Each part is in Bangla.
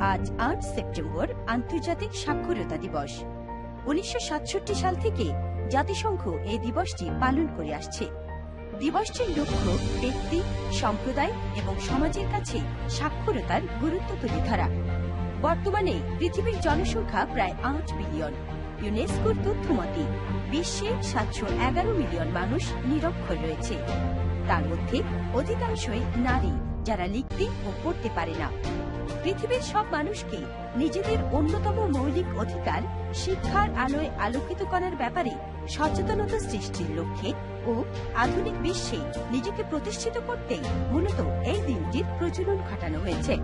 আজ আট সেপ্টেম্বর আন্তর্জাতিক সাক্ষরতা দিবস। উনিশশো সাতষট্টি সাল থেকে জাতিসংঘ এই দিবসটি পালন করে আসছে। দিবসটির লক্ষ্য ব্যক্তি, সম্প্রদায় এবং সমাজের কাছে সাক্ষরতার গুরুত্ব তুলে ধরা। বর্তমানে পৃথিবীর জনসংখ্যা প্রায় আট বিলিয়ন। ইউনেস্কোর তথ্য মতে, বিশ্বে সাতশো এগারো মিলিয়ন মানুষ নিরক্ষর রয়েছে। তার মধ্যে অধিকাংশই নারী, যারা লিখতে ও পড়তে পারে না। পৃথিবীর সব মানুষকে নিজেদের অন্যতম মৌলিক অধিকার শিক্ষার আলোয় আলোকিত করার ব্যাপারে সচেতনতা সৃষ্টির লক্ষ্যে ও আধুনিক বিশ্বে নিজেকে প্রতিষ্ঠিত করতে মূলত এই দিনটির প্রচলন ঘটানো হয়েছে।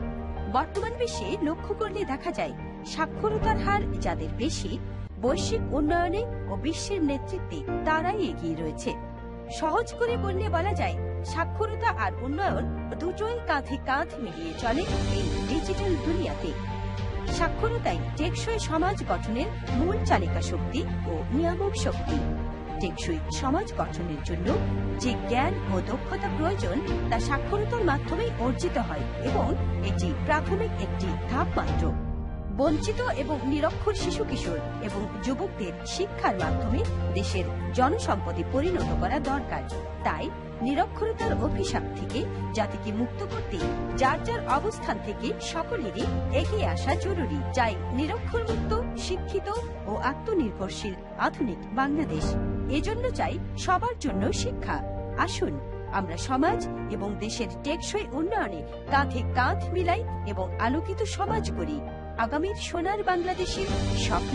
বর্তমান বিশ্বে লক্ষ্য করলে দেখা যায় সাক্ষরতার হার যাদের বেশি, বৈশ্বিক উন্নয়নে ও বিশ্বের নেতৃত্বে তারাই এগিয়ে রয়েছে। সহজ করে বললে বলা যায় সাক্ষরতা আর উন্নয়ন দুটোই কাঁধে কাঁধ মিলিয়ে চলে এই ডিজিটাল দুনিয়াতে। সাক্ষরতাই টেকসই সমাজ গঠনের মূল চালিকা শক্তি ও নিয়ামক শক্তি। টেকসই সমাজ গঠনের জন্য যে জ্ঞান ও দক্ষতা প্রয়োজন, তা সাক্ষরতার মাধ্যমেই অর্জিত হয় এবং এটি প্রাথমিক একটি ধাপ মাত্র বঞ্চিত এবং নিরক্ষর শিশু কিশোর এবং যুবকদের শিক্ষার মাধ্যমে দেশের জনসম্পদে পরিণত করা দরকার। তাই নিরক্ষরতার অভিশাপ থেকে জাতিকে মুক্ত করতে যার যার অবস্থান থেকে সকলেরই এগিয়ে আসা জরুরি। চাই নিরক্ষর মুক্ত শিক্ষিত ও আত্মনির্ভরশীল আধুনিক বাংলাদেশ, এজন্য চাই সবার জন্য শিক্ষা। আসুন, আমরা সমাজ এবং দেশের টেকসই উন্নয়নে কাঁধে কাঁধ মিলাই এবং আলোকিত সমাজ করি আগামীর সোনার বাংলাদেশের স্বপ্ন